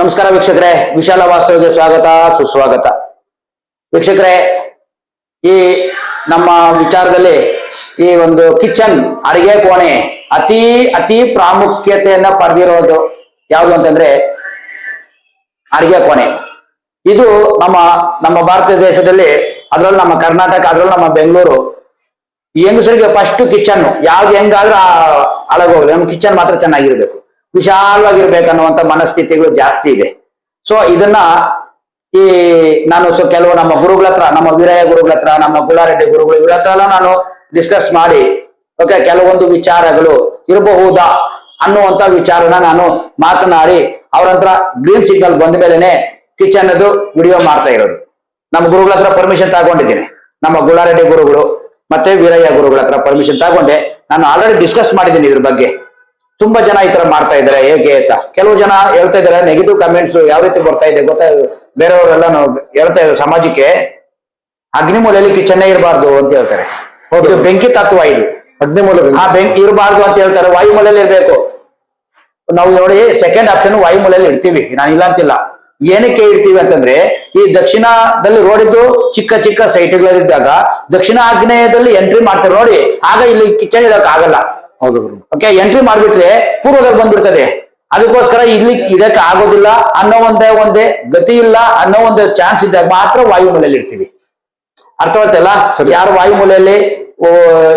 ನಮಸ್ಕಾರ ವೀಕ್ಷಕರೇ, ವಿಶಾಲ ವಾಸ್ತವಿಗೆ ಸ್ವಾಗತ, ಸುಸ್ವಾಗತ. ವೀಕ್ಷಕರೇ, ಈ ನಮ್ಮ ವಿಚಾರದಲ್ಲಿ ಈ ಒಂದು ಕಿಚನ್ ಅಡಿಗೆ ಕೋಣೆ ಅತಿ ಅತಿ ಪ್ರಾಮುಖ್ಯತೆಯನ್ನ ಪಡೆದಿರೋದು ಯಾವುದು ಅಂತಂದ್ರೆ ಅಡಿಗೆ ಕೋಣೆ. ಇದು ನಮ್ಮ ನಮ್ಮ ಭಾರತ ದೇಶದಲ್ಲಿ, ಅದರಲ್ಲೂ ನಮ್ಮ ಕರ್ನಾಟಕ, ಅದರಲ್ಲೂ ನಮ್ಮ ಬೆಂಗಳೂರು ಹೆಂಗಸರಿಗೆ ಫಸ್ಟ್ ಕಿಚನ್ ಯಾವ್ದು ಹೆಂಗಾದ್ರೂ ಅಳಗೋಗ್ಲಿ. ನಮ್ಮ ಕಿಚನ್ ಮಾತ್ರ ಚೆನ್ನಾಗಿರ್ಬೇಕು. ವಿಶಾಲವಾಗಿರ್ಬೇಕು ಅನ್ನುವಂತ ಮನಸ್ಥಿತಿಗಳು ಜಾಸ್ತಿ ಇದೆ. ಸೊ ಇದನ್ನ ಈ ನಾನು ಸೊ ಕೆಲವು ನಮ್ಮ ಗುರುಗಳ ಹತ್ರ, ನಮ್ಮ ವೀರಯ್ಯ ಗುರುಗಳ ಹತ್ರ, ನಮ್ಮ ಗುಳಾರೆಡ್ಡಿ ಗುರುಗಳು ಇವ್ರ ಹತ್ರ ಎಲ್ಲ ನಾನು ಡಿಸ್ಕಸ್ ಮಾಡಿ ಓಕೆ ಕೆಲವೊಂದು ವಿಚಾರಗಳು ಇರಬಹುದಾ ಅನ್ನುವಂತ ವಿಚಾರನ ನಾನು ಮಾತನಾಡಿ, ಅವ್ರ ಹತ್ರ ಗ್ರೀನ್ ಸಿಗ್ನಲ್ ಬಂದ ಮೇಲೆನೆ ಕಿಚನ್ ಅದು ವಿಡಿಯೋ ಮಾಡ್ತಾ ಇರೋದು. ನಮ್ಮ ಗುರುಗಳ ಹತ್ರ ಪರ್ಮಿಷನ್ ತಗೊಂಡಿದ್ದೀನಿ. ನಮ್ಮ ಗುಳಾರೆಡ್ಡಿ ಗುರುಗಳು ಮತ್ತೆ ವೀರಯ್ಯ ಗುರುಗಳ ಹತ್ರ ಪರ್ಮಿಷನ್ ತಗೊಂಡೆ. ನಾನು ಆಲ್ರೆಡಿ ಡಿಸ್ಕಸ್ ಮಾಡಿದ್ದೀನಿ ಇದ್ರ ಬಗ್ಗೆ. ತುಂಬಾ ಜನ ಈ ತರ ಮಾಡ್ತಾ ಇದ್ದಾರೆ. ಹೇಗೆ ಅಂತ. ಕೆಲವು ಜನ ಹೇಳ್ತಾ ಇದ್ದಾರೆ ನೆಗೆಟಿವ್ ಕಮೆಂಟ್ಸ್ ಯಾವ ರೀತಿ ಬರ್ತಾ ಇದೆ ಗೊತ್ತಾ? ಬೇರೆಯವರೆಲ್ಲ ನಾವು ಹೇಳ್ತಾ ಇದ್ದಾರೆ ಸಮಾಜಕ್ಕೆ. ಅಗ್ನಿಮೂಲೆಯಲ್ಲಿ ಕಿಚನ್ ಇರಬಾರ್ದು ಅಂತ ಹೇಳ್ತಾರೆ. ಹೌದು. ಬೆಂಕಿ ತತ್ವ ಇದು. ಅಗ್ನಿಮೂಲ ಆ ಬೆಂಕಿ ಇರಬಾರ್ದು ಅಂತ ಹೇಳ್ತಾರೆ. ವಾಯುಮೂಲೆಯಲ್ಲಿ ಇರಬೇಕು. ನಾವು ನೋಡಿ ಸೆಕೆಂಡ್ ಆಪ್ಷನ್ ವಾಯುಮೂಲೆಯಲ್ಲಿ ಇಡ್ತೀವಿ. ನಾನು ಇಲ್ಲ ಅಂತಿಲ್ಲ. ಏನಕ್ಕೆ ಇಡ್ತೀವಿ ಅಂತಂದ್ರೆ ಈ ದಕ್ಷಿಣದಲ್ಲಿ ರೋಡ್ ಇದ್ದು ಚಿಕ್ಕ ಚಿಕ್ಕ ಸೈಟ್ಗಳಿದ್ದಾಗ ದಕ್ಷಿಣ ಆಗ್ನೇಯದಲ್ಲಿ ಎಂಟ್ರಿ ಮಾಡ್ತಾರೆ. ನೋಡಿ ಆಗ ಇಲ್ಲಿ ಕಿಚನ್ ಇಡಕ್ ಆಗಲ್ಲ. ಹೌದು ಓಕೆ ಎಂಟ್ರಿ ಮಾಡ್ಬಿಟ್ರೆ ಪೂರ್ವದಲ್ಲಿ ಬಂದ್ಬಿಡ್ತದೆ. ಅದಕ್ಕೋಸ್ಕರ ಇಲ್ಲಿ ಇದಕ್ಕೆ ಆಗೋದಿಲ್ಲ ಅನ್ನೋ ಒಂದೇ ಒಂದೇ ಗತಿ ಇಲ್ಲ ಅನ್ನೋ ಒಂದು ಚಾನ್ಸ್ ಇದ್ದಾಗ ಮಾತ್ರ ವಾಯುಮೂಲೆಯಲ್ಲಿ ಇರ್ತೀವಿ. ಅರ್ಥವಾಯ್ತಲ್ಲ ಸರಿ. ಯಾರು ವಾಯುಮೂಲೆಯಲ್ಲಿ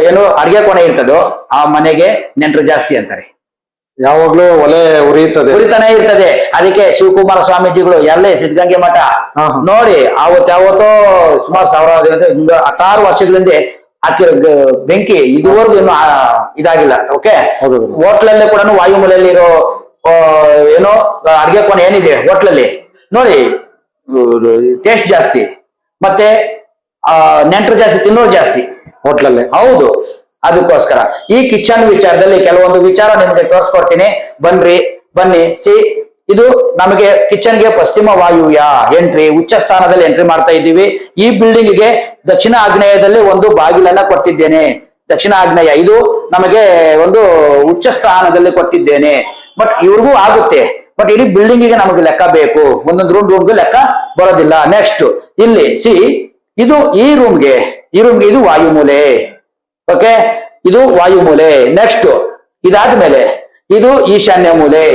ಏನು ಅಡಿಗೆ ಕೋಣೆ ಇರ್ತದೋ ಆ ಮನೆಗೆ ನೆಂಟರು ಜಾಸ್ತಿ ಅಂತಾರೆ. ಯಾವಾಗ್ಲೂ ಒಲೆ ಉರಿಯುತ್ತದೆ. ಉರಿತಾನೆ ಇರ್ತದೆ. ಅದಕ್ಕೆ ಶಿವಕುಮಾರ ಸ್ವಾಮೀಜಿಗಳು ಎಲ್ಲೇ ಸಿದ್ಧಗಂಗೆ ಮಠ. ನೋಡಿ ಅವತ್ತಾವತ್ತೋ ಸುಮಾರು ಸಾವಿರ ಹತ್ತಾರು ವರ್ಷಗಳಿಂದ ಹಾಕಿರೋ ಬೆಂಕಿ ಇದುವರೆಗೂ ಇನ್ನು ಇದಾಗಿಲ್ಲ ಓಕೆ. ಹೋಟ್ಲಲ್ಲೇ ಕೂಡ ವಾಯುಮಲೆಯಲ್ಲಿ ಇರೋ ಏನೋ ಅಡಿಗೆ ಕೋಣೆ ಏನಿದೆ ಹೋಟ್ಲಲ್ಲಿ? ನೋಡಿ ಟೇಸ್ಟ್ ಜಾಸ್ತಿ. ಮತ್ತೆ ಆ ನೆಂಟರು ಜಾಸ್ತಿ ತಿನ್ನೋರು ಜಾಸ್ತಿ. ಹೋಟ್ಲಲ್ಲಿ. ಹೌದು ಅದಕ್ಕೋಸ್ಕರ. ಈ ಕಿಚನ್ ವಿಚಾರದಲ್ಲಿ ಕೆಲವೊಂದು ವಿಚಾರ ನಿಮಗೆ ತೋರಿಸ್ಕೊಡ್ತೀನಿ. ಬನ್ರಿ ಬನ್ನಿ ಸಿ ಇದು ನಮಗೆ ಕಿಚನ್ಗೆ ಪಶ್ಚಿಮ ವಾಯುವ್ಯ, ಎಂಟ್ರಿ, ಉಚ್ಚ ಸ್ಥಾನದಲ್ಲಿ ಎಂಟ್ರಿ ಮಾಡ್ತಾ ಇದ್ದೀವಿ. ಈ ಬಿಲ್ಡಿಂಗ್ಗೆ ದಕ್ಷಿಣ ಆಗ್ನೇಯದಲ್ಲಿ ಒಂದು ಬಾಗಿಲನ್ನ ಕೊಟ್ಟಿದ್ದೇನೆ. ದಕ್ಷಿಣ ಆಗ್ನೇಯ ಇದು ನಮಗೆ ಒಂದು ಉಚ್ಚ ಸ್ಥಾನದಲ್ಲಿ ಕೊಟ್ಟಿದ್ದೇನೆ. ಬಟ್ ಇವ್ರಿಗೂ ಆಗುತ್ತೆ. ಬಟ್ ಇಡೀ ಬಿಲ್ಡಿಂಗ್ಗೆ ನಮಗೆ ಲೆಕ್ಕ ಬೇಕು. ಒಂದೊಂದು ರೂಮ್ ರೂಮ್ಗೆ ಲೆಕ್ಕ ಬರೋದಿಲ್ಲ. ನೆಕ್ಸ್ಟ್ ಇಲ್ಲಿ ಸಿ ಇದು ಈ ರೂಮ್ಗೆ ಈ ರೂಮ್ಗೆ ಇದು ವಾಯುಮೂಲೆ. ಓಕೆ ಇದು ವಾಯುಮೂಲೆ. ನೆಕ್ಸ್ಟ್ ಇದಾದ್ಮೇಲೆ, ಇದು ಈಶಾನ್ಯ ಮೂಲೆ.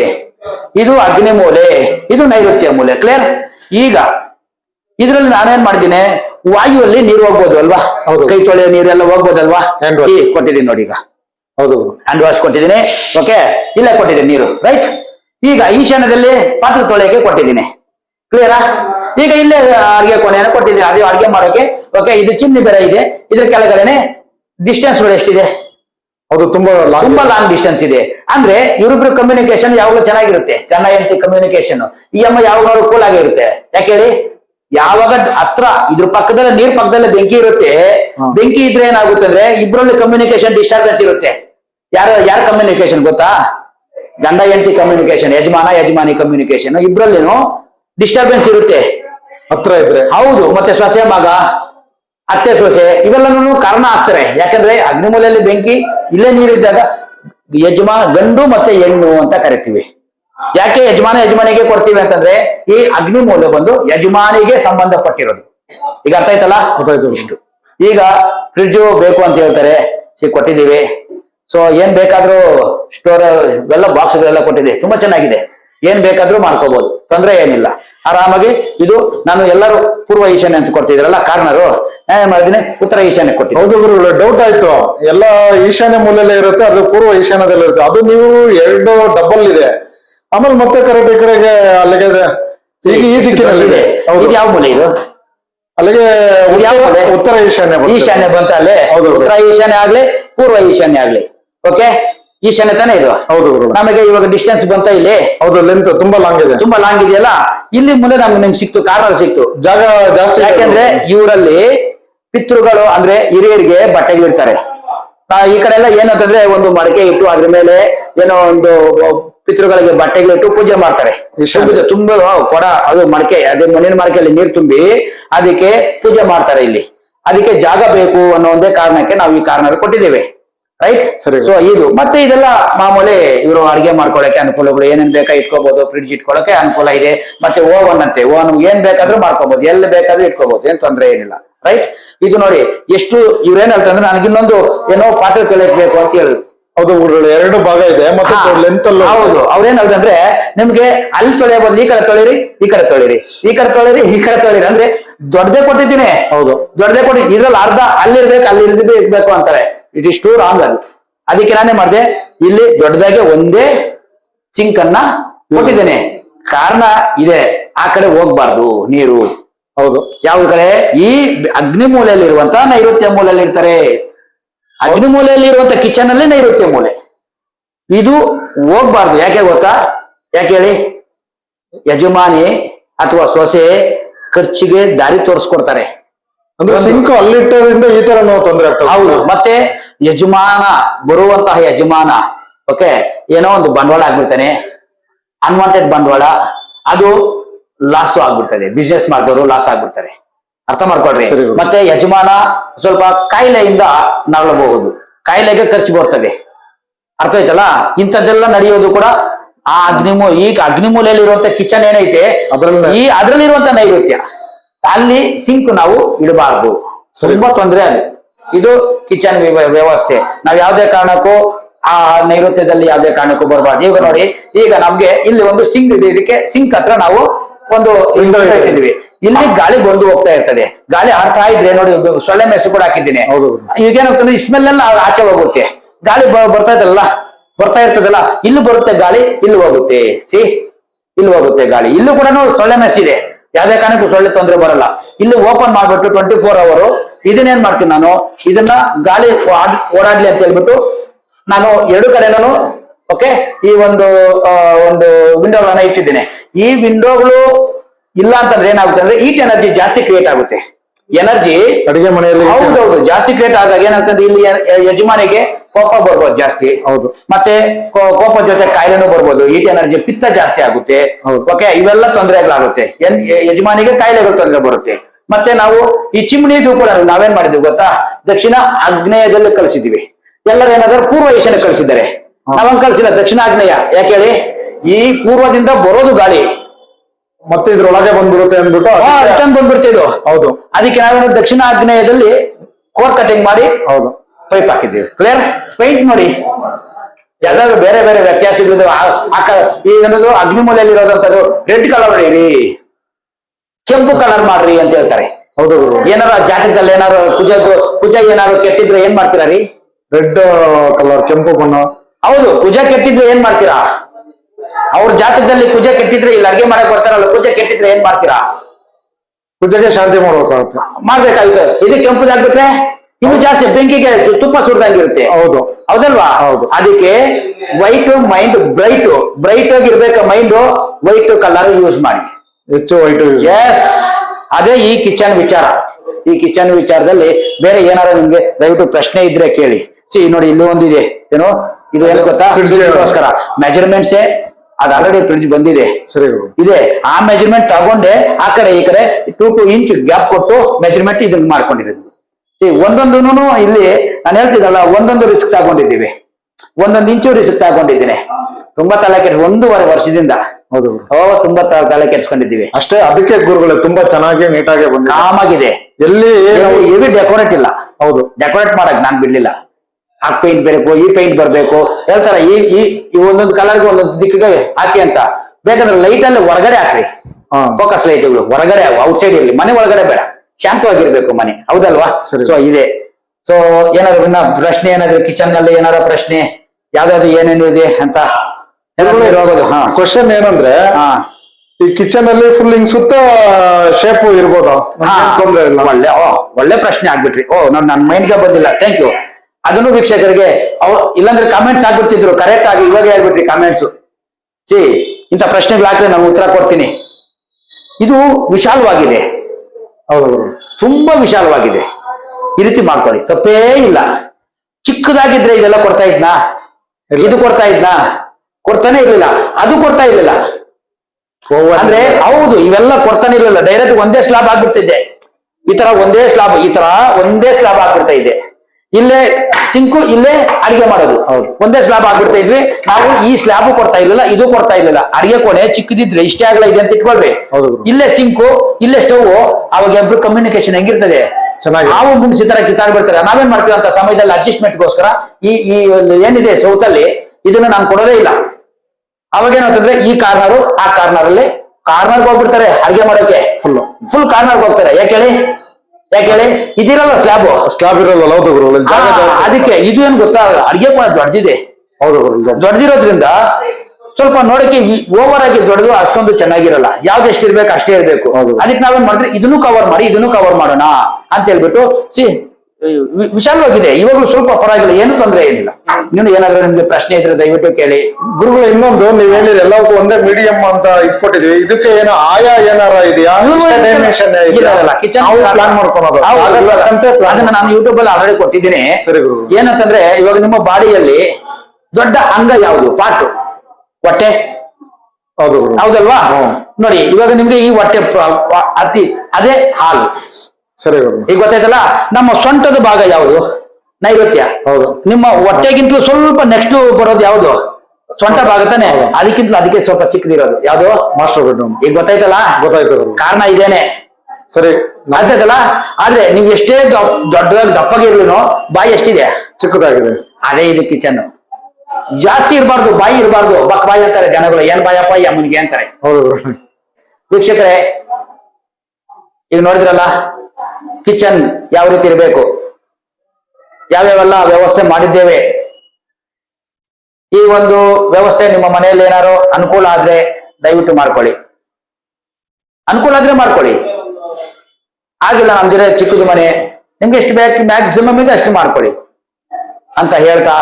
ಇದು ಅಗ್ನಿ ಮೂಲೆ ಇದು ನೈಋತ್ಯ ಮೂಲೆ ಕ್ಲಿಯರ್ ಈಗ ಇದ್ರಲ್ಲಿ ನಾನೇನ್ ಮಾಡಿದ್ದೀನಿ ವಾಯುವಲ್ಲಿ ನೀರು ಹೋಗ್ಬೋದು ಅಲ್ವಾ? ಹೌದು. ಕೈ ತೊಳೆಯೋ ನೀರೆಲ್ಲ ಹೋಗ್ಬೋದಲ್ವಾ? ಕೊಟ್ಟಿದ್ದೀನಿ ನೋಡಿ ಈಗ. ಹೌದು. ಹ್ಯಾಂಡ್ ವಾಶ್ ಕೊಟ್ಟಿದ್ದೀನಿ. ಓಕೆ ಇಲ್ಲೇ ಕೊಟ್ಟಿದ್ದೀನಿ ನೀರು ರೈಟ್ ಈಗ ಈಶಾನ್ಯದಲ್ಲಿ ಪಾತ್ರೆ ತೊಳೆಯಕ್ಕೆ ಕೊಟ್ಟಿದ್ದೀನಿ. ಕ್ಲಿಯರಾ ಈಗ ಇಲ್ಲೇ ಅಡಿಗೆ ಕೊನೆಯನ್ನು ಕೊಟ್ಟಿದ್ದೀನಿ. ಅದೇ ಅಡಿಗೆ ಮಾಡೋಕೆ ಓಕೆ ಇದು ಚಿಮ್ನಿ ಬೇರೆ ಇದೆ. ಇದ್ರ ಕೆಳಗಡೆನೆ ಡಿಸ್ಟೆನ್ಸ್ ಎಷ್ಟಿದೆ? ಹೌದು ತುಂಬಾ ತುಂಬಾ ಲಾಂಗ್ ಡಿಸ್ಟೆನ್ಸ್ ಇದೆ. ಅಂದ್ರೆ ಇವರಿಬ್ರು ಕಮ್ಯುನಿಕೇಶನ್ ಯಾವಾಗ ಚೆನ್ನಾಗಿರುತ್ತೆ. ಗಂಡ ಹೆಂಡತಿ ಕಮ್ಯುನಿಕೇಶನ್ ಈ ಅಮ್ಮ ಯಾವಾಗಲೂ ಕೂಲ್ ಆಗಿರುತ್ತೆ ಯಾಕೆ ಹೇಳಿ? ಯಾವಾಗ ಹತ್ರ ಇದ್ರ ಪಕ್ಕದಲ್ಲೇ ನೀರ್ ಪಕ್ಕದಲ್ಲೇ ಬೆಂಕಿ ಇರುತ್ತೆ. ಬೆಂಕಿ ಇದ್ರೆ ಏನಾಗುತ್ತೆ ಅಂದ್ರೆ ಇಬ್ರಲ್ಲಿ ಕಮ್ಯುನಿಕೇಶನ್ ಡಿಸ್ಟರ್ಬೆನ್ಸ್ ಇರುತ್ತೆ. ಯಾರ ಯಾರ ಕಮ್ಯುನಿಕೇಶನ್ ಗೊತ್ತಾ? ಗಂಡ ಹೆಂಡತಿ ಕಮ್ಯುನಿಕೇಶನ್ ಯಜಮಾನ ಯಜಮಾನಿ ಕಮ್ಯುನಿಕೇಶನ್ ಇಬ್ರಲ್ಲಿನೂ ಡಿಸ್ಟರ್ಬೆನ್ಸ್ ಇರುತ್ತೆ. ಹತ್ರ ಇದ್ರೆ. ಹೌದು ಮತ್ತೆ ಸೊಸೆ ಮಗ. ಅತ್ತೆ ಸೋಸೆ ಇವೆಲ್ಲನೂ ಕಾರಣ ಆಗ್ತಾರೆ. ಯಾಕಂದ್ರೆ ಅಗ್ನಿಮೂಲೆಯಲ್ಲಿ ಬೆಂಕಿ ಇಲ್ಲೇ ನೀರಿದ್ದಾಗ ಯಜಮಾನ ಗಂಡು ಮತ್ತೆ ಹೆಣ್ಣು ಅಂತ ಕರಿತೀವಿ. ಯಾಕೆ ಯಜಮಾನ ಯಜಮಾನಿಗೆ ಕೊಡ್ತೀವಿ ಅಂತಂದ್ರೆ ಈ ಅಗ್ನಿಮೂಲೆ ಬಂದು ಯಜಮಾನಿಗೆ ಸಂಬಂಧಪಟ್ಟಿರೋದು. ಈಗ ಅರ್ಥ ಆಯ್ತಲ್ಲ? ಗೊತ್ತಾಯ್ತು ಇಷ್ಟು. ಈಗ ಫ್ರಿಡ್ಜ್ ಬೇಕು ಅಂತ ಹೇಳ್ತಾರೆ. ಸಿ ಕೊಟ್ಟಿದ್ದೀವಿ. ಸೊ ಏನ್ ಬೇಕಾದ್ರೂ ಸ್ಟೋರ್ ಇವೆಲ್ಲ ಬಾಕ್ಸ್ಗಳೆಲ್ಲ ಕೊಟ್ಟಿದ್ದೀವಿ. ತುಂಬಾ ಚೆನ್ನಾಗಿದೆ. ಏನ್ ಬೇಕಾದ್ರೂ ಮಾಡ್ಕೋಬಹುದು ತೊಂದ್ರೆ ಏನಿಲ್ಲ. ಆರಾಮಾಗಿ ಇದು ನಾನು ಎಲ್ಲರೂ ಪೂರ್ವ ಈಶಾನ್ಯ ಅಂತ ಕೊಡ್ತಿದ್ರಲ್ಲ ಕಾರ್ನರು ನಾನು ಏನ್ ಮಾಡಿದೀನಿ ಉತ್ತರ ಈಶಾನ್ಯ ಕೊಟ್ಟಿದ್ದೆ. ಹೌದು ಗುರುಗಳು ಡೌಟ್ ಆಯ್ತು. ಎಲ್ಲ ಈಶಾನ್ಯ ಮೂಲೆಯಲ್ಲೇ ಇರುತ್ತೆ ಅದು ಪೂರ್ವ ಈಶಾನ್ಯದಲ್ಲಿ ಇರುತ್ತೆ. ಅದು ನೀವು ಎರಡು ಡಬಲ್ ಇದೆ. ಆಮೇಲೆ ಮತ್ತೆ ಕರೆಕ್ಟ್ ಈ ಕಡೆಗೆ ಅಲ್ಲಿಗೆ. ಈಗ ಈ ದಿಕ್ಕಿನಲ್ಲಿದೆ. ಇದು ಯಾವ ಮೂಲೆ ಇದು? ಅಲ್ಲಿಗೆ? ಉತ್ತರ ಈಶಾನ್ಯ ಈಶಾನ್ಯ ಬಂತ ಅಲ್ಲೇ? ಹೌದು. ಉತ್ತರ ಈಶಾನ್ಯ ಆಗ್ಲಿ ಪೂರ್ವ ಈಶಾನ್ಯ ಆಗ್ಲಿ. ಓಕೆ ಈಶಾನ್ಯ ತಾನೇ ಇದು? ಹೌದು ನಮಗೆ ಇವಾಗ ಡಿಸ್ಟೆನ್ಸ್ ಬಂತ ಇಲ್ಲಿ? ಹೌದು ಲೆಂತ್ ತುಂಬಾ ಲಾಂಗ್ ಇದೆ. ತುಂಬಾ ಲಾಂಗ್ ಇದೆಯಲ್ಲ? ಇಲ್ಲಿ ಮುಂದೆ ನಮ್ಗೆ ನಿಮ್ಗೆ ಸಿಕ್ತು ಕಾರ್ನರ್ ಸಿಕ್ತು. ಜಾಗ ಜಾಸ್ತಿ ಯಾಕೆಂದ್ರೆ. ಇವರಲ್ಲಿ ಪಿತೃಗಳು ಅಂದ್ರೆ ಹಿರಿಯರಿಗೆ ಬಟ್ಟೆಗಳಿರ್ತಾರೆ ಈ ಕಡೆ ಎಲ್ಲ ಏನು ಅಂತಂದ್ರೆ ಒಂದು ಮಡಕೆ ಇಟ್ಟು ಅದ್ರ ಮೇಲೆ ಏನೋ ಒಂದು ಪಿತೃಗಳಿಗೆ ಬಟ್ಟೆಗಳಿಟ್ಟು ಪೂಜೆ ಮಾಡ್ತಾರೆ. ತುಂಬಾ ಕೊಡ ಅದು ಮಡಕೆ ಅದೇ ಮಣ್ಣಿನ ಮಡಕೆಯಲ್ಲಿ ನೀರು ತುಂಬಿ ಅದಕ್ಕೆ ಪೂಜೆ ಮಾಡ್ತಾರೆ ಇಲ್ಲಿ. ಅದಕ್ಕೆ ಜಾಗ ಬೇಕು ಅನ್ನೋ ಒಂದೇ ಕಾರಣಕ್ಕೆ ನಾವು ಈ ಕಾರ್ನರ್ ಕೊಟ್ಟಿದ್ದೇವೆ. ರೈಟ್ ಸರಿ. ಸೊ ಇದು. ಮತ್ತೆ ಇದೆಲ್ಲ ಮಾಮೂಲಿ ಇವರು ಅಡಿಗೆ ಮಾಡ್ಕೊಳಕ್ಕೆ ಅನುಕೂಲಗಳು ಏನೇನ್ ಬೇಕಾ ಇಟ್ಕೋಬಹುದು ಫ್ರಿಡ್ಜ್ ಇಟ್ಕೊಳಕ್ಕೆ ಅನುಕೂಲ ಇದೆ. ಮತ್ತೆ ಓವನ್ ಅಂತೆ. ಓವನ್ ಏನ್ ಬೇಕಾದ್ರೂ ಮಾಡ್ಕೋಬಹುದು ಎಲ್ಲಿ ಬೇಕಾದ್ರೂ ಇಟ್ಕೋಬಹುದು ಏನ್ ತೊಂದ್ರೆ ಏನಿಲ್ಲ. ರೈಟ್ ಇದು ನೋಡಿ ಎಷ್ಟು ಇವ್ರೇನ್ ಹೇಳ್ತಂದ್ರೆ ನನಗೆ ಇನ್ನೊಂದು ಏನೋ ಪಾತ್ರೆ ತೊಳೆಯಕ್ ಬೇಕು ಅಂತ ಹೇಳುದು ಹೌದು ಹುಡುಗರು ಎರಡು ಭಾಗ ಇದೆ. ಮತ್ತೆ ಲೆಂತ್ ಅಲ್ಲೂ ಹೌದು. ಅವ್ರೇನ್ ಅಂದ್ರೆ ನಿಮ್ಗೆ ಅಲ್ಲಿ ತೊಳೆಯಬಹುದು ಬದಲು ಈ ಕಡೆ ತೊಳಿರಿ ಈ ಕಡೆ ತೊಳಿರಿ ಈ ಕಡೆ ತೊಳಿರಿ ಈ ಕಡೆ ತೊಳಿರಿ ಅಂದ್ರೆ ದೊಡ್ಡದೇ ಕೊಟ್ಟಿದ್ದೀನಿ. ಹೌದು. ದೊಡ್ಡದೇ ಕೊಟ್ಟಿದ್ದೀನಿ. ಇದ್ರಲ್ಲಿ ಅರ್ಧ ಅಲ್ಲಿರ್ಬೇಕು ಅಲ್ಲಿ ಇರ್ಬೇಕು ಅಂತಾರೆ. ಇಟ್ ಇಸ್ ಟೂ ರಾಂಗ್ ಅದು ಅದಕ್ಕೆ ನಾನೇ ಮಾಡಿದೆ? ಇಲ್ಲಿ ದೊಡ್ಡದಾಗೆ ಒಂದೇ ಸಿಂಕ್ ಅನ್ನ ಕೊಟ್ಟಿದ್ದೇನೆ. ಕಾರಣ ಇದೆ. ಆ ಕಡೆ ಹೋಗ್ಬಾರ್ದು ನೀರು. ಹೌದು. ಯಾವ ಕಡೆ? ಈ ಅಗ್ನಿ ಮೂಲೆಯಲ್ಲಿ ಇರುವಂತ ನೈಋತ್ಯ ಮೂಲೆಯಲ್ಲಿ ಇರ್ತಾರೆ ಅಗ್ನಿ ಮೂಲೆಯಲ್ಲಿ ಇರುವಂತ ಕಿಚನ್ ಅಲ್ಲಿ ನೈಋತ್ಯ ಮೂಲೆ. ಇದು ಹೋಗ್ಬಾರ್ದು. ಯಾಕೆ ಗೊತ್ತಾ? ಯಾಕೆ ಹೇಳಿ? ಯಜಮಾನಿ ಅಥವಾ ಸೊಸೆ ಖರ್ಚಿಗೆ ದಾರಿ ತೋರಿಸ್ಕೊಡ್ತಾರೆ. ಅಂದ್ರೆ ಸಿಂಕ್ ಅಲ್ಲಿಟ್ಟದಿಂದ ಈ ತರ ನೋವು ತೊಂದರೆ ಆಗ್ತದೆ. ಹೌದು ಮತ್ತೆ ಯಜಮಾನ ಬರುವಂತಹ ಯಜಮಾನ ಓಕೆ ಏನೋ ಒಂದು ಬಂಡವಾಳ ಆಗ್ಬಿಡ್ತಾನೆ ಅನ್ವಾಂಟೆಡ್ ಬಂಡವಾಳ ಅದು ಲಾಸ್ ಆಗ್ಬಿಡ್ತದೆ ಬಿಸ್ನೆಸ್ ಮಾಡಿದವರು ಲಾಸ್ ಆಗ್ಬಿಡ್ತಾರೆ. ಅರ್ಥ ಮಾಡ್ಕೊಳ್ರಿ? ಸರಿ. ಮತ್ತೆ ಯಜಮಾನ ಸ್ವಲ್ಪ ಕಾಯಿಲೆಯಿಂದ ನರಳಬಹುದು ಕಾಯಿಲೆಗೆ ಖರ್ಚು ಬರ್ತದೆ. ಅರ್ಥ ಆಯ್ತಲ್ಲ? ಇಂಥದ್ದೆಲ್ಲ ನಡೆಯೋದು ಕೂಡ ಆ ಅಗ್ನಿಮೂ ಈಗ ಅಗ್ನಿಮೂಲೆಯಲ್ಲಿ ಇರುವಂತ ಕಿಚನ್ ಏನೈತೆ ಅದ್ರಲ್ಲೇ. ಈ ಅದ್ರಲ್ಲಿರುವಂತ ನೈಋತ್ಯ ಅಲ್ಲಿ ಸಿಂಕ್ ನಾವು ಇಡಬಾರ್ದು. ಸ್ವಲ್ಪ ತುಂಬಾ ತೊಂದರೆ ಅದು ಇದು ಕಿಚನ್ ವ್ಯವಸ್ಥೆ. ನಾವ್ ಯಾವ್ದೇ ಕಾರಣಕ್ಕೂ ಆ ನೈಋತ್ಯದಲ್ಲಿ ಯಾವ್ದೇ ಕಾರಣಕ್ಕೂ ಬರಬಾರ್ದು. ಈಗ ನೋಡಿ ಈಗ ನಮ್ಗೆ ಇಲ್ಲಿ ಒಂದು ಸಿಂಕ್ ಇದೆ. ಇದಕ್ಕೆ ಸಿಂಕ್ ಹತ್ರ ನಾವು ಒಂದು ವಿಂಡೋ ಇಟ್ಟಿದೀವಿ ಇಲ್ಲಿ ಗಾಳಿ ಬಂದು ಹೋಗ್ತಾ ಇರ್ತದೆ. ಗಾಳಿ ಆಡ್ತಾ ಇದ್ರೆ ನೋಡಿ ಒಂದು ಸೊಳ್ಳೆ ಮೆಸು ಕೂಡ ಹಾಕಿದ್ದೀನಿ. ಹೌದು. ಈಗೇನಾಗ್ತದೆ ಸ್ಮೆಲ್ ಎಲ್ಲ ಆಚೆ ಹೋಗುತ್ತೆ. ಗಾಳಿ ಬರ್ತಾ ಇದಲ್ಲ ಬರ್ತಾ ಇರ್ತದಲ್ಲ? ಇಲ್ಲಿ ಬರುತ್ತೆ ಗಾಳಿ ಇಲ್ಲಿ ಹೋಗುತ್ತೆ. ಸಿ ಇಲ್ಲಿ ಹೋಗುತ್ತೆ ಗಾಳಿ. ಇಲ್ಲೂ ಕೂಡ ಸೊಳ್ಳೆ ಮೆಸ್ ಇದೆ ಯಾವ್ದೇ ಕಾರಣಕ್ಕೂ ಸೊಳ್ಳೆ ತೊಂದರೆ ಬರಲ್ಲ. ಇಲ್ಲಿ ಓಪನ್ ಮಾಡ್ಬಿಟ್ಟು ಟ್ವೆಂಟಿ ಫೋರ್ ಅವರು ಇದನ್ನೇನ್ ಮಾಡ್ತೀನಿ ನಾನು? ಇದನ್ನ ಗಾಳಿ ಓಡಾಡ್ಲಿ ಅಂತ ಹೇಳ್ಬಿಟ್ಟು ನಾನು ಎರಡು ಕಡೆನೂ ಓಕೆ ಈ ಒಂದು ಒಂದು ವಿಂಡೋಗಳನ್ನ ಇಟ್ಟಿದ್ದೇನೆ. ಈ ವಿಂಡೋಗಳು ಇಲ್ಲ ಅಂತಂದ್ರೆ ಏನಾಗುತ್ತೆ ಅಂದ್ರೆ ಈಟ್ ಎನರ್ಜಿ ಜಾಸ್ತಿ ಕ್ರಿಯೇಟ್ ಆಗುತ್ತೆ. ಎನರ್ಜಿ ಅಡಿಗೆ ಮನೆಯಲ್ಲಿ ಹೌದೌದು ಜಾಸ್ತಿ ಕ್ರಿಯೇಟ್ ಆದಾಗ ಏನಾಗ್ತದೆ? ಇಲ್ಲಿ ಯಜಮಾನಿಗೆ ಕೋಪ ಬರ್ಬೋದು ಜಾಸ್ತಿ. ಹೌದು. ಮತ್ತೆ ಕೋಪ ಜೊತೆ ಕಾಯಿಲೆನೂ ಬರ್ಬೋದು. ಹೀಟ್ ಎನರ್ಜಿ ಪಿತ್ತ ಜಾಸ್ತಿ ಆಗುತ್ತೆ. ಓಕೆ ಇವೆಲ್ಲ ತೊಂದರೆಗಳಾಗುತ್ತೆ. ಯಜಮಾನಿಗೆ ಕಾಯಿಲೆಗಳು ತೊಂದರೆ ಬರುತ್ತೆ. ಮತ್ತೆ ನಾವು ಈ ಚಿಮಣಿ ಕೂಡ ನಾವೇನ್ ಮಾಡಿದ್ವಿ ಗೊತ್ತಾ? ದಕ್ಷಿಣ ಆಗ್ನೇಯದಲ್ಲಿ ಕಳಿಸಿದೀವಿ ಎಲ್ಲರೂ ಏನಾದ್ರು ಪೂರ್ವ ಈಶಾನ್ಯ ಕಲಿಸಿದ್ದಾರೆ. ನಾವಂಗ್ ಕಳಿಸಿಲ್ಲ ದಕ್ಷಿಣ ಆಗ್ನೇಯ. ಯಾಕೆ ಹೇಳಿ? ಈ ಪೂರ್ವದಿಂದ ಬರೋದು ಗಾಳಿ. ಮತ್ತೆ ಇದ್ರೊಳಗೆ ಬಂದ್ಬಿಡುತ್ತೆ ಅಂದ್ಬಿಟ್ಟು ರಿಟರ್ನ್ ಬಂದ್ಬಿಡ್ತಾ ಇದು. ಹೌದು. ಅದಕ್ಕೆ ನಾವೇನು ದಕ್ಷಿಣ ಆಗ್ನೇಯದಲ್ಲಿ ಕೋರ್ ಕಟಿಂಗ್ ಮಾಡಿ ಹೌದು. ಪೈಪ್ ಹಾಕಿದ್ದೀವಿ. ಕ್ಲಿಯರ್ ಪೈಂಟ್ ನೋಡಿ. ಎಲ್ಲರೂ ಬೇರೆ ಬೇರೆ ವ್ಯತ್ಯಾಸಗಳಿದೆ ಈಗ ಅಗ್ನಿ ಅಗ್ನಿಮೂಲೆಯಲ್ಲಿ ಇರೋದಂತದ್ದು ರೆಡ್ ಕಲರ್ ಹೊಡೀರಿ ಕೆಂಪು ಕಲರ್ ಮಾಡ್ರಿ ಅಂತ ಹೇಳ್ತಾರೆ. ಹೌದು ಏನಾರ ಜಾತಕದಲ್ಲಿ ಏನಾರು ಪೂಜೆ ಪೂಜೆ ಏನಾರು ಕೆಟ್ಟಿದ್ರೆ ಏನ್ ಮಾಡ್ತೀರಾ ರೀ? ರೆಡ್ ಕಲರ್ ಕೆಂಪು ಬಣ್ಣ. ಹೌದು ಪೂಜೆ ಕೆಟ್ಟಿದ್ರೆ ಏನ್ ಮಾಡ್ತೀರಾ? ಅವ್ರ ಜಾತಕದಲ್ಲಿ ಕುಜ ಕೆಟ್ಟಿದ್ರೆ ಇಲ್ಲಿ ಅಡ್ಗೆ ಮಾಡಕ್ ಬರ್ತಾರಲ್ಲ ಕುಜ ಕೆಟ್ಟಿದ್ರೆ ಏನ್ ಮಾಡ್ತೀರಾ? ಪೂಜೆಗೆ ಶಾಂತಿ ಮಾಡ್ಬೇಕಾಗುತ್ತೆ. ಮಾಡ್ಬೇಕಾಗುತ್ತೆ. ಇದು ಕೆಂಪುದಾಗ್ಬಿಟ್ರೆ ಇನ್ನು ಜಾಸ್ತಿ ಬೆಂಕಿಗೆ ತುಪ್ಪ ಸುಡ್ದಂಗಿರುತ್ತೆ. ಹೌದು. ಹೌದಲ್ವಾ? ಹೌದು. ಅದಕ್ಕೆ ವೈಟ್ ಮೈಂಡ್ ಬ್ರೈಟ್ ಬ್ರೈಟ್ ಆಗಿರ್ಬೇಕು ಮೈಂಡ್ ವೈಟ್ ಕಲರ್ ಯೂಸ್ ಮಾಡಿ. ಹೆಚ್ಚು ವೈಟ್ ಎಸ್ ಅದೇ ಈ ಕಿಚನ್ ವಿಚಾರ. ಈ ಕಿಚನ್ ವಿಚಾರದಲ್ಲಿ ಬೇರೆ ಏನಾರ ನಿಮ್ಗೆ ದಯವಿಟ್ಟು ಪ್ರಶ್ನೆ ಇದ್ರೆ ಕೇಳಿ. ಸಿ ನೋಡಿ ಇಲ್ಲಿ ಒಂದಿದೆ. ಏನು? ಇದು ಏನು ಗೊತ್ತಾ? ಮೆಜರ್ಮೆಂಟ್ಸೇ ಅದು ಆಲ್ರೆಡಿ ಫ್ರಿಡ್ಜ್ ಬಂದಿದೆ. ಸರಿ ಇದೆ. ಆ ಮೆಜರ್ಮೆಂಟ್ ತಗೊಂಡೆ. ಆ ಕಡೆ ಈ ಕಡೆ ಟೂ ಟು ಇಂಚ್ ಗ್ಯಾಪ್ ಕೊಟ್ಟು ಮೆಜರ್ಮೆಂಟ್ ಇದನ್ನ ಮಾಡ್ಕೊಂಡಿರೋದು. ಈ ಒಂದೊಂದು ಇಲ್ಲಿ ನಾನು ಹೇಳ್ತಿದ್ದಲ್ಲ ಒಂದೊಂದು ರಿಸ್ಕ್ ತಗೊಂಡಿದ್ದೀವಿ. ಒಂದೊಂದು ಇಂಚು ರಿಸ್ಕ್ ತಗೊಂಡಿದ್ದೀನಿ. ತುಂಬಾ ತಲೆ ಕೆಡ್ಸ್ ಒಂದೂವರೆ ವರ್ಷದಿಂದ. ಹೌದು ಓ ತುಂಬಾ ತಲೆ ಕೆಡ್ಸ್ಕೊಂಡಿದ್ದೀವಿ. ಅಷ್ಟೇ ಅದಕ್ಕೆ ಗುರುಗಳು ತುಂಬಾ ಚೆನ್ನಾಗಿ ನೀಟಾಗಿ ಬಂದಿದೆ. ಆಮಾಗಿದೆ. ಎಲ್ಲಿ ನಾವು ಹೆವಿ ಡೆಕೋರೇಟ್ ಇಲ್ಲ. ಹೌದು. ಡೆಕೋರೇಟ್ ಮಾಡಕ್ ನಾನ್ ಬಿಡ್ಲಿಲ್ಲ. ಆ ಪೇಂಟ್ ಬೇಕು ಈ ಪೇಂಟ್ ಬರಬೇಕು. ಹೇಳ್ತಾರ ಈ ಈ ಒಂದೊಂದು ಕಲರ್ಗೆ ಒಂದೊಂದು ದಿಕ್ಕಿಗೆ ಹಾಕಿ ಅಂತ. ಬೇಕಂದ್ರೆ ಲೈಟ್ ಅಲ್ಲಿ ಹೊರಗಡೆ ಹಾಕ್ರಿ. ಫೋಕಸ್ ಲೈಟ್ಗಳು ಹೊರಗಡೆ ಔಟ್ಸೈಡ್ ಇರಲಿ. ಮನೆ ಒಳಗಡೆ ಬೇಡ. ಶಾಂತವಾಗಿರ್ಬೇಕು ಮನೆ. ಹೌದಲ್ವಾ? ಸರಿ. ಸೊ ಇದೆ. ಸೊ ಏನಾದ್ರು ಇನ್ನ ಪ್ರಶ್ನೆ ಏನಾದ್ರು ಕಿಚನ್ನಲ್ಲಿ ಏನಾರ ಪ್ರಶ್ನೆ? ಯಾವ್ದಾದ್ರು ಏನೇನು ಇದೆ ಅಂತ? ಹೋಗೋದು ಹಾ. ಕ್ವಶನ್ ಏನಂದ್ರೆ ಈ ಕಿಚನ್ ಅಲ್ಲಿ ಫುಲ್ ಹಿಂಗ್ ಸುತ್ತ ಶೇಪ್ ಇರ್ಬೋದು ತೊಂದ್ರೆ ಇಲ್ಲ. ಒಳ್ಳೆ ಒಳ್ಳೆ ಪ್ರಶ್ನೆ ಆಗ್ಬಿಟ್ರಿ. ಓ ನಾನ್ ನನ್ನ ಮೈಂಡ್ಗೆ ಬಂದಿಲ್ಲ. ಥ್ಯಾಂಕ್ ಯು ಅದನ್ನು ವೀಕ್ಷಕರಿಗೆ ಅವ್ರು ಇಲ್ಲಾಂದ್ರೆ ಕಾಮೆಂಟ್ಸ್ ಆಗ್ಬಿಡ್ತಿದ್ರು. ಕರೆಕ್ಟ್ ಆಗಿ ಇವಾಗ ಹೇಳ್ಬಿಟ್ರಿ ಕಾಮೆಂಟ್ಸ್ ಸಿ ಇಂಥ ಪ್ರಶ್ನೆಗಳು ಹಾಕಿದ್ರೆ ನಾನು ಉತ್ತರ ಕೊಡ್ತೀನಿ. ಇದು ವಿಶಾಲವಾಗಿದೆ. ಹೌದು ತುಂಬಾ ವಿಶಾಲವಾಗಿದೆ. ಈ ರೀತಿ ಮಾಡ್ಕೊಳ್ಳಿ. ತಪ್ಪೇ ಇಲ್ಲ. ಚಿಕ್ಕದಾಗಿದ್ರೆ ಇದೆಲ್ಲ ಕೊಡ್ತಾ ಇದ್ನಾ? ಇದು ಕೊಡ್ತಾ ಇದ್ನಾ? ಕೊಡ್ತಾನೆ ಇರ್ಲಿಲ್ಲ. ಅದು ಕೊಡ್ತಾ ಇರ್ಲಿಲ್ಲ. ಅಂದ್ರೆ ಹೌದು ಇವೆಲ್ಲ ಕೊಡ್ತಾನೆ ಇರ್ಲಿಲ್ಲ. ಡೈರೆಕ್ಟ್ ಒಂದೇ ಸ್ಲಾಬ್ ಆಗ್ಬಿಡ್ತಿದ್ದೆ. ಈ ತರ ಒಂದೇ ಸ್ಲಾಬ್ ಈ ತರ ಒಂದೇ ಸ್ಲಾಬ್ ಆಗ್ಬಿಡ್ತಾ ಇದೆ. ಇಲ್ಲೇ ಸಿಂಕು ಇಲ್ಲೇ ಅಡಿಗೆ ಮಾಡೋದು. ಹೌದು. ಒಂದೇ ಸ್ಲಾಬ್ ಆಗ್ಬಿಡ್ತಾ ಇದ್ವಿ. ನಾವು ಈ ಸ್ಲಾಬ್ ಕೊಡ್ತಾ ಇರ್ಲಿಲ್ಲ ಇದು ಕೊಡ್ತಾ ಇರ್ಲಿಲ್ಲ. ಅಡಿಗೆ ಕೋಣೆ ಚಿಕ್ಕದಿದ್ರೆ ಇಷ್ಟೇ ಆಗಲ್ಲ ಇದೆ ಅಂತ ಇಟ್ಕೊಳ್ರಿ. ಇಲ್ಲೇ ಸಿಂಕು ಇಲ್ಲೇ ಸ್ಟವ್ ಅವಾಗ ಇಬ್ರು ಕಮ್ಯುನಿಕೇಶನ್ ಹೆಂಗಿರ್ತದೆ. ನಾವು ಮುಂಚೆ ತರ ಕಿತ್ತಾಡ್ಬಿಡ್ತಾರೆ ನಾವೇನ್ ಮಾಡ್ತೀವಿ ಅಂತ ಸಮಯದಲ್ಲಿ ಅಡ್ಜಸ್ಟ್ಮೆಂಟ್ಗೋಸ್ಕರ ಈ ಈ ಏನಿದೆ ಸೌತ್ ಅಲ್ಲಿ ಇದನ್ನ ನಾನು ಕೊಡೋದೇ ಇಲ್ಲ. ಅವಾಗ ಏನಾಗ್ತಂದ್ರೆ ಈ ಕಾರ್ನರ್ ಆ ಕಾರ್ನರ್ ಅಲ್ಲಿ ಕಾರ್ನರ್ ಹೋಗ್ಬಿಡ್ತಾರೆ ಅಡಿಗೆ ಮಾಡೋಕೆ. ಫುಲ್ ಫುಲ್ ಕಾರ್ನರ್ ಹೋಗ್ತಾರೆ. ಯಾಕೆ ಹೇಳಿ? ಯಾಕೆ ಹೇಳಿ? ಇದಿರಲ್ಲ ಸ್ಲ್ಯಾಬ್ ಸ್ಲಾಬ್ ಇರೋಲ್ಲ ಹೌದು ಗುರು ಇಲ್ಲಿ ಜಾಗ ಜಾಸ್ತಿ. ಅದಕ್ಕೆ ಇದು ಏನ್ ಗೊತ್ತಾ? ಅಡಿಗೆ ಕೂಡ ದೊಡ್ಡದಿದೆ. ಹೌದು ಗುರು ಇಲ್ಲಿ ದೊಡ್ಡದಿರೋದ್ರಿಂದ ಸ್ವಲ್ಪ ನೋಡಕ್ಕೆ ಓವರ್ ಆಗಿ ದೊಡ್ಡದು ಅಷ್ಟೊಂದು ಚೆನ್ನಾಗಿರಲ್ಲ. ಯಾವ್ದು ಎಷ್ಟು ಇರ್ಬೇಕು ಅಷ್ಟೇ ಇರ್ಬೇಕು. ಹೌದು. ಅದಕ್ಕೆ ನಾವೇನ್ ಮಾಡಿದ್ರೆ ಇದನ್ನು ಕವರ್ ಮಾಡಿ ಇದನ್ನು ಕವರ್ ಮಾಡೋಣ ಅಂತ ಹೇಳ್ಬಿಟ್ಟು ಸಿ ವಿಶಾಲವಾಗಿದೆ. ಇವಾಗಲೂ ಸ್ವಲ್ಪ ಪರವಾಗಿಲ್ಲ. ಏನು ತೊಂದರೆ ಏನಿಲ್ಲ. ನೀನು ಏನಾದ್ರೂ ನಿಮ್ಗೆ ಪ್ರಶ್ನೆ ಇದ್ರೆ ದಯವಿಟ್ಟು ಕೇಳಿ. ಗುರುಗಳು ಇನ್ನೊಂದು ನೀವು ಹೇಳಿದ್ರೆ ಎಲ್ಲವಕ್ಕೂ ಒಂದೇ ಮೀಡಿಯಂ ಅಂತ ಇದ್ಕೊಟ್ಟಿದ್ವಿ ಇದಕ್ಕೆ ಏನೋ ಆಯಾ ಏನಾರ ಇದೆಯಾ? ಪ್ಲಾನ್ ಮಾಡ್ಕೊಳೋದು. ಅದನ್ನ ನಾನು ಯೂಟ್ಯೂಬ್ ಅಲ್ಲಿ ಆಲ್ರೆಡಿ ಕೊಟ್ಟಿದ್ದೀನಿ. ಸರಿ ಗುರು. ಏನಂತಂದ್ರೆ ಇವಾಗ ನಿಮ್ಮ ಬಾಡಿಯಲ್ಲಿ ದೊಡ್ಡ ಅಂಗ ಯಾವುದು? ಪಾಟ್. ಹೊಟ್ಟೆ. ಹೌದು ಹೌದಲ್ವಾ? ನೋಡಿ ಇವಾಗ ನಿಮ್ಗೆ ಈ ಹೊಟ್ಟೆ ಅತಿ ಅದೇ ಹಾಲು. ಸರಿ ಈಗ ಗೊತ್ತಾಯ್ತಲ್ಲ ನಮ್ಮ ಸೊಂಟದ ಭಾಗ ಯಾವುದು? ನೈಋತ್ಯ. ಹೌದು. ನಿಮ್ಮ ಹೊಟ್ಟೆಗಿಂತಲೂ ಸ್ವಲ್ಪ ನೆಕ್ಸ್ಟ್ ಬರೋದು ಯಾವುದು? ಸೊಂಟ ಭಾಗ ತಾನೆ. ಅದಕ್ಕಿಂತಲೂ ಅದಕ್ಕೆ ಸ್ವಲ್ಪ ಚಿಕ್ಕದಿರೋದು. ಯಾವುದು? ಮಾಸ್ಟರ್ ಬೆಡ್ರೂಮ್ ಈಗ ಗೊತ್ತಾಯ್ತಲ್ಲ? ಗೊತ್ತಾಯ್ತು ಕಾರಣ ಇದೇನೆ. ಸರಿ. ಆಯ್ತದಲ್ಲ ಆದ್ರೆ ನೀವು ಎಷ್ಟೇ ದೊಡ್ಡದಾಗಿ ದಪ್ಪಗಿರ್ಲೂ ಬಾಯಿ ಎಷ್ಟಿದೆ? ಚಿಕ್ಕದಾಗಿದೆ. ಅದೇ ಇದು ಕಿಚನ್ ಜಾಸ್ತಿ ಇರಬಾರ್ದು ಬಾಯಿ ಇರಬಾರ್ದು. ಬಕ್ ಬಾಯಿ ಅಂತಾರೆ ಜನಗಳು. ಏನ್ ಬಾಯಪ್ಪ ಯಮನ್ಗೆ ಅಂತಾರೆ. ಹೌದು ವೀಕ್ಷಕರೇ ಈಗ ನೋಡಿದ್ರಲ್ಲ? ಕಿಚನ್ ಯಾವ ರೀತಿ ಇರಬೇಕು? ಯಾವ್ಯಾವೆಲ್ಲ ವ್ಯವಸ್ಥೆ ಮಾಡಿದ್ದೇವೆ? ಈ ಒಂದು ವ್ಯವಸ್ಥೆ ನಿಮ್ಮ ಮನೆಯಲ್ಲಿ ಏನಾರು ಅನುಕೂಲ ಆದ್ರೆ ದಯವಿಟ್ಟು ಮಾಡ್ಕೊಳ್ಳಿ. ಅನುಕೂಲ ಆದ್ರೆ ಮಾಡ್ಕೊಳ್ಳಿ. ಆಗಿಲ್ಲ ನಮ್ದಿರೋ ಚಿಕ್ಕದು ಮನೆ. ನಿಮ್ಗೆ ಎಷ್ಟು ಬೇಕು ಮ್ಯಾಕ್ಸಿಮಮ್ ಇದೆ ಅಷ್ಟು ಮಾಡ್ಕೊಳ್ಳಿ ಅಂತ ಹೇಳ್ತಾ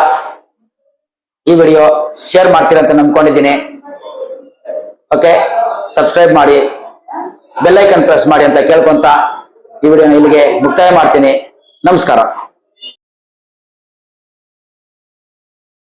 ಈ ವಿಡಿಯೋ ಶೇರ್ ಮಾಡ್ತೀರಂತ ನಂಬ್ಕೊಂಡಿದ್ದೀನಿ. ಓಕೆ ಸಬ್ಸ್ಕ್ರೈಬ್ ಮಾಡಿ. ಬೆಲ್ಲೈಕನ್ ಪ್ರೆಸ್ ಮಾಡಿ ಅಂತ ಕೇಳ್ಕೊಂತ ಈ ವಿಡಿಯೋನ ಇಲ್ಲಿಗೆ ಮುಕ್ತಾಯ ಮಾಡ್ತೀನಿ. ನಮಸ್ಕಾರ.